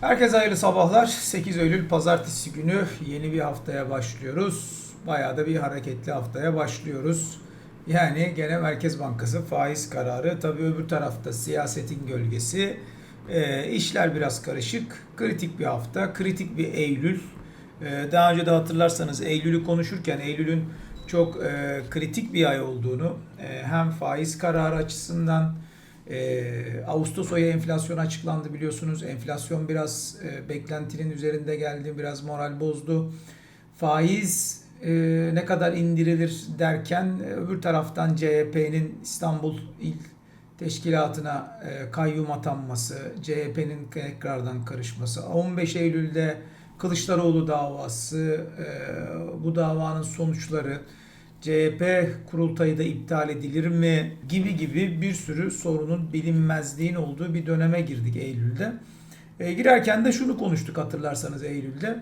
Herkese hayırlı sabahlar. 8 Eylül Pazartesi günü yeni bir haftaya başlıyoruz. Bayağı da bir hareketli haftaya başlıyoruz. Yani gene Merkez Bankası faiz kararı. Tabii öbür tarafta siyasetin gölgesi. Ee, işler biraz karışık. Kritik bir hafta. Kritik bir Eylül. Ee, daha önce de hatırlarsanız Eylül'ü konuşurken Eylül'ün çok e, kritik bir ay olduğunu e, hem faiz kararı açısından e, Ağustos ayı enflasyon açıklandı biliyorsunuz. Enflasyon biraz e, beklentinin üzerinde geldi, biraz moral bozdu. Faiz e, ne kadar indirilir derken e, öbür taraftan CHP'nin İstanbul İl Teşkilatı'na e, kayyum atanması, CHP'nin tekrardan karışması, 15 Eylül'de Kılıçdaroğlu davası, e, bu davanın sonuçları, CHP kurultayı da iptal edilir mi gibi gibi bir sürü sorunun bilinmezliğin olduğu bir döneme girdik Eylül'de. E, girerken de şunu konuştuk hatırlarsanız Eylül'de.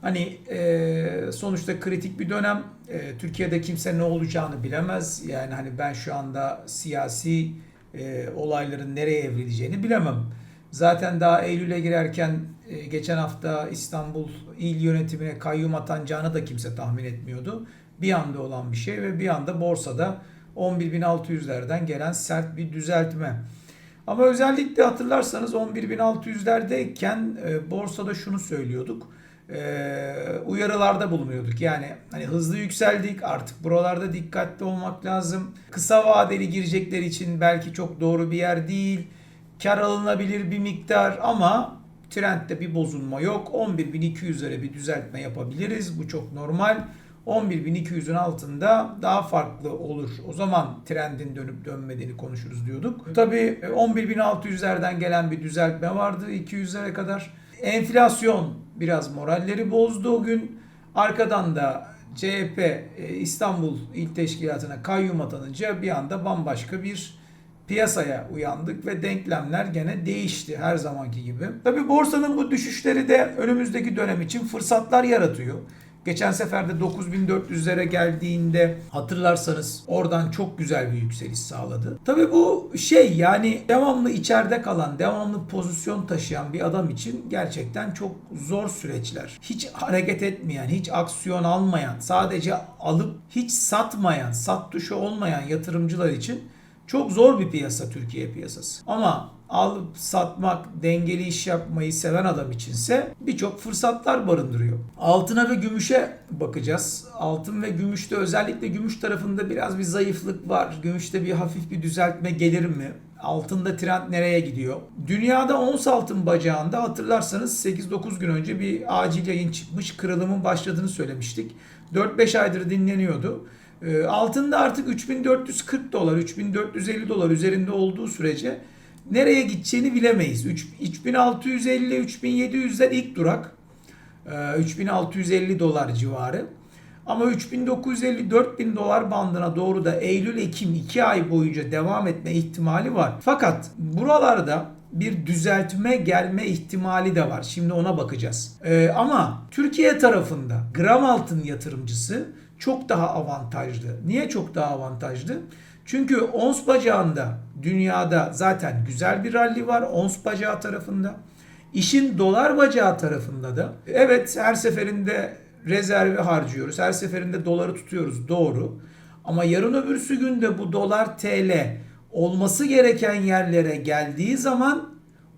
Hani e, sonuçta kritik bir dönem. E, Türkiye'de kimse ne olacağını bilemez. Yani hani ben şu anda siyasi e, olayların nereye evrileceğini bilemem. Zaten daha Eylül'e girerken e, geçen hafta İstanbul il yönetimine kayyum atanacağını da kimse tahmin etmiyordu. Bir anda olan bir şey ve bir anda borsada 11.600'lerden gelen sert bir düzeltme. Ama özellikle hatırlarsanız 11.600'lerdeyken e, borsada şunu söylüyorduk. E, uyarılarda bulunuyorduk. Yani hani hızlı yükseldik artık buralarda dikkatli olmak lazım. Kısa vadeli girecekler için belki çok doğru bir yer değil. Kar alınabilir bir miktar ama trendde bir bozulma yok. 11.200'lere bir düzeltme yapabiliriz. Bu çok normal. 11.200'ün altında daha farklı olur. O zaman trendin dönüp dönmediğini konuşuruz diyorduk. Tabii 11.600'lerden gelen bir düzeltme vardı 200'lere kadar. Enflasyon biraz moralleri bozdu o gün. Arkadan da CHP e, İstanbul İl Teşkilatı'na kayyum atanınca bir anda bambaşka bir piyasaya uyandık ve denklemler gene değişti her zamanki gibi. Tabi borsanın bu düşüşleri de önümüzdeki dönem için fırsatlar yaratıyor. Geçen sefer de 9400'lere geldiğinde hatırlarsanız oradan çok güzel bir yükseliş sağladı. Tabii bu şey yani devamlı içeride kalan, devamlı pozisyon taşıyan bir adam için gerçekten çok zor süreçler. Hiç hareket etmeyen, hiç aksiyon almayan, sadece alıp hiç satmayan, sat tuşu olmayan yatırımcılar için çok zor bir piyasa Türkiye piyasası. Ama alıp satmak, dengeli iş yapmayı seven adam içinse birçok fırsatlar barındırıyor. Altına ve gümüşe bakacağız. Altın ve gümüşte özellikle gümüş tarafında biraz bir zayıflık var. Gümüşte bir hafif bir düzeltme gelir mi? Altında trend nereye gidiyor? Dünyada ons altın bacağında hatırlarsanız 8-9 gün önce bir acil yayın çıkmış. Kırılımın başladığını söylemiştik. 4-5 aydır dinleniyordu. Ee, altında artık 3440 dolar, 3450 dolar üzerinde olduğu sürece nereye gideceğini bilemeyiz. 3650 3700'ler ilk durak. 3650 ee, dolar civarı. Ama 3950 4000 dolar bandına doğru da Eylül Ekim 2 ay boyunca devam etme ihtimali var. Fakat buralarda bir düzeltme gelme ihtimali de var. Şimdi ona bakacağız. Ee, ama Türkiye tarafında gram altın yatırımcısı çok daha avantajlı. Niye çok daha avantajlı? Çünkü ons bacağında dünyada zaten güzel bir rally var ons bacağı tarafında. İşin dolar bacağı tarafında da evet her seferinde rezervi harcıyoruz. Her seferinde doları tutuyoruz doğru. Ama yarın öbürsü günde bu dolar TL olması gereken yerlere geldiği zaman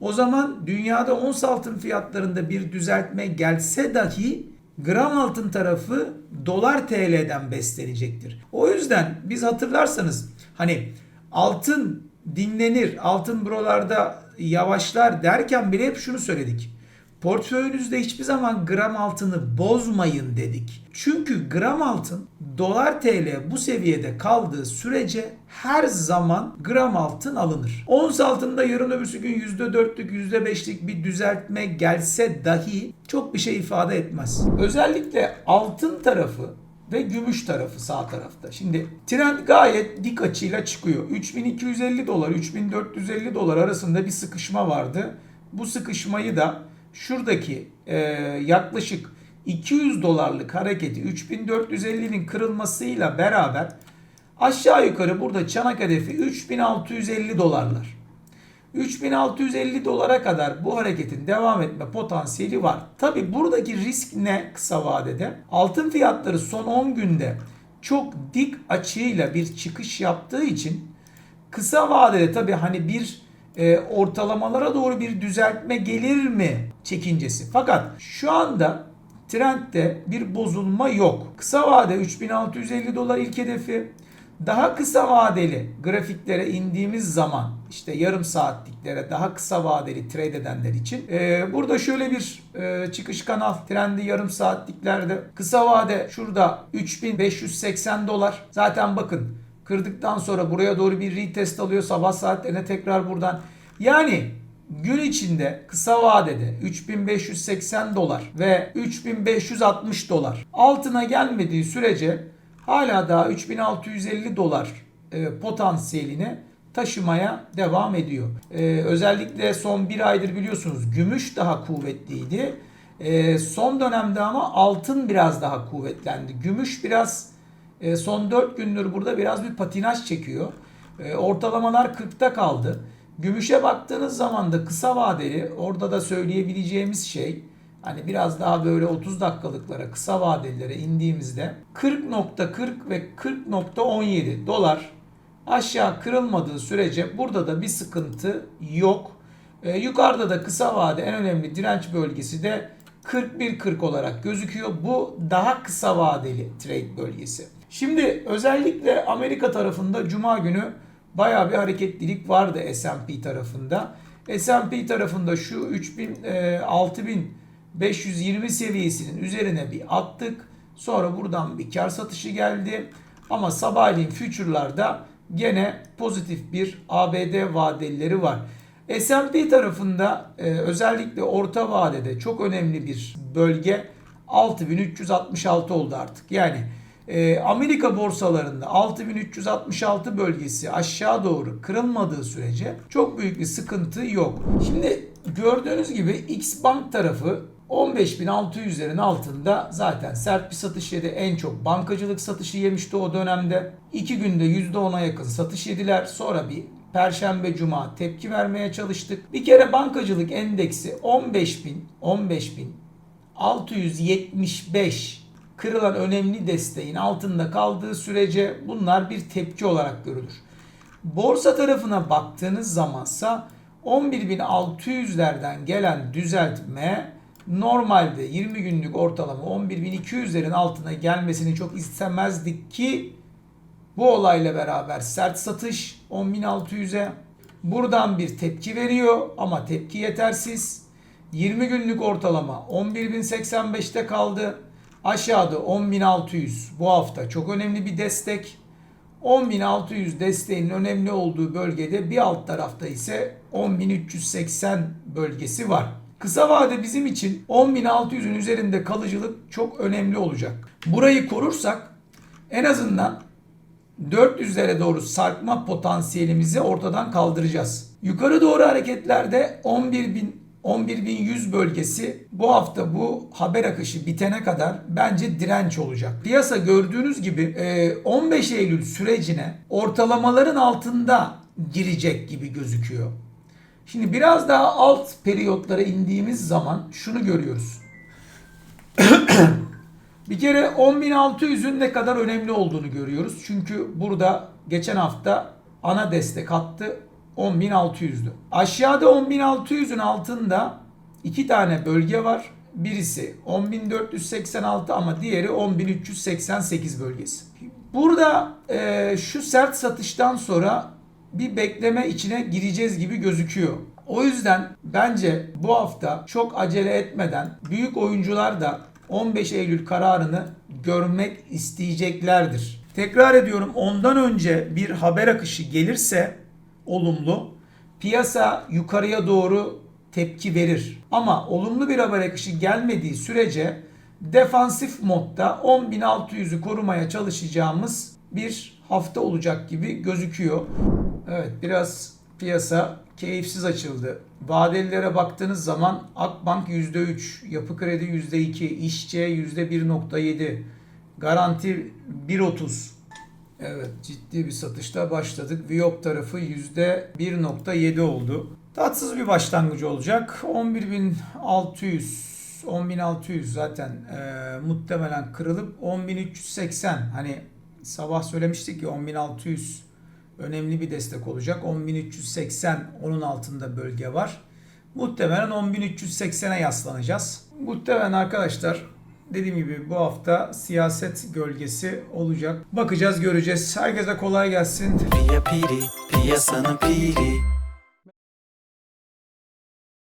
o zaman dünyada ons altın fiyatlarında bir düzeltme gelse dahi gram altın tarafı dolar TL'den beslenecektir. O yüzden biz hatırlarsanız hani altın dinlenir, altın buralarda yavaşlar derken bile hep şunu söyledik. Portföyünüzde hiçbir zaman gram altını bozmayın dedik. Çünkü gram altın dolar TL bu seviyede kaldığı sürece her zaman gram altın alınır. Ons altında yarın öbürsü gün %4'lük %5'lik bir düzeltme gelse dahi çok bir şey ifade etmez. Özellikle altın tarafı ve gümüş tarafı sağ tarafta. Şimdi trend gayet dik açıyla çıkıyor. 3250 dolar 3450 dolar arasında bir sıkışma vardı. Bu sıkışmayı da şuradaki e, yaklaşık 200 dolarlık hareketi 3450'nin kırılmasıyla beraber aşağı yukarı burada çanak hedefi 3650 dolarlar. 3650 dolara kadar bu hareketin devam etme potansiyeli var. Tabi buradaki risk ne kısa vadede? Altın fiyatları son 10 günde çok dik açıyla bir çıkış yaptığı için kısa vadede tabi hani bir e, ortalamalara doğru bir düzeltme gelir mi çekincesi. Fakat şu anda trendde bir bozulma yok. Kısa vade 3650 dolar ilk hedefi. Daha kısa vadeli grafiklere indiğimiz zaman işte yarım saatliklere daha kısa vadeli trade edenler için e, burada şöyle bir e, çıkış kanal trendi yarım saatliklerde. Kısa vade şurada 3580 dolar. Zaten bakın kırdıktan sonra buraya doğru bir retest alıyor sabah saatlerine tekrar buradan. Yani gün içinde kısa vadede 3580 dolar ve 3560 dolar altına gelmediği sürece hala daha 3650 dolar e, potansiyelini taşımaya devam ediyor. E, özellikle son bir aydır biliyorsunuz gümüş daha kuvvetliydi. E, son dönemde ama altın biraz daha kuvvetlendi. Gümüş biraz e, son 4 gündür burada biraz bir patinaj çekiyor. E, ortalamalar 40'ta kaldı. Gümüşe baktığınız zaman da kısa vadeli orada da söyleyebileceğimiz şey hani biraz daha böyle 30 dakikalıklara kısa vadelilere indiğimizde 40.40 ve 40.17 dolar aşağı kırılmadığı sürece burada da bir sıkıntı yok. Ee, yukarıda da kısa vade en önemli direnç bölgesi de 41.40 olarak gözüküyor. Bu daha kısa vadeli trade bölgesi. Şimdi özellikle Amerika tarafında cuma günü bayağı bir hareketlilik vardı S&P tarafında. S&P tarafında şu 3000 e, 6520 seviyesinin üzerine bir attık. Sonra buradan bir kar satışı geldi. Ama sabahleyin future'larda gene pozitif bir ABD vadelileri var. S&P tarafında e, özellikle orta vadede çok önemli bir bölge 6366 oldu artık. Yani e, Amerika borsalarında 6366 bölgesi aşağı doğru kırılmadığı sürece çok büyük bir sıkıntı yok. Şimdi gördüğünüz gibi X Bank tarafı 15.600'lerin altında zaten sert bir satış yedi. En çok bankacılık satışı yemişti o dönemde. 2 günde %10'a yakın satış yediler. Sonra bir Perşembe Cuma tepki vermeye çalıştık. Bir kere bankacılık endeksi 15.000 15.675 kırılan önemli desteğin altında kaldığı sürece bunlar bir tepki olarak görülür. Borsa tarafına baktığınız zamansa 11.600'lerden gelen düzeltme normalde 20 günlük ortalama 11.200'lerin altına gelmesini çok istemezdik ki bu olayla beraber sert satış 10.600'e buradan bir tepki veriyor ama tepki yetersiz. 20 günlük ortalama 11.085'te kaldı. Aşağıda 10.600 bu hafta çok önemli bir destek. 10.600 desteğinin önemli olduğu bölgede bir alt tarafta ise 10.380 bölgesi var. Kısa vade bizim için 10.600'ün üzerinde kalıcılık çok önemli olacak. Burayı korursak en azından 400'lere doğru sarkma potansiyelimizi ortadan kaldıracağız. Yukarı doğru hareketlerde 11.000 11.100 bölgesi bu hafta bu haber akışı bitene kadar bence direnç olacak. Piyasa gördüğünüz gibi 15 Eylül sürecine ortalamaların altında girecek gibi gözüküyor. Şimdi biraz daha alt periyotlara indiğimiz zaman şunu görüyoruz. bir kere 10.600'ün ne kadar önemli olduğunu görüyoruz. Çünkü burada geçen hafta ana destek hattı 10.600'dü. Aşağıda 10.600'ün altında iki tane bölge var. Birisi 10.486 ama diğeri 10.388 bölgesi. Burada e, şu sert satıştan sonra bir bekleme içine gireceğiz gibi gözüküyor. O yüzden bence bu hafta çok acele etmeden büyük oyuncular da 15 Eylül kararını görmek isteyeceklerdir. Tekrar ediyorum ondan önce bir haber akışı gelirse olumlu piyasa yukarıya doğru tepki verir. Ama olumlu bir haber akışı gelmediği sürece defansif modda 10.600'ü korumaya çalışacağımız bir hafta olacak gibi gözüküyor. Evet biraz piyasa keyifsiz açıldı. Vadelilere baktığınız zaman Akbank %3, Yapı Kredi %2, İşçe %1.7, Garanti 1.30, Evet ciddi bir satışta başladık. Viyop tarafı %1.7 oldu. Tatsız bir başlangıcı olacak. 11.600 10.600 zaten e, muhtemelen kırılıp 10.380 hani sabah söylemiştik ki 10.600 önemli bir destek olacak. 10.380 onun altında bölge var. Muhtemelen 10.380'e yaslanacağız. Muhtemelen arkadaşlar dediğim gibi bu hafta siyaset gölgesi olacak. Bakacağız göreceğiz. Herkese kolay gelsin. Piyasanın piri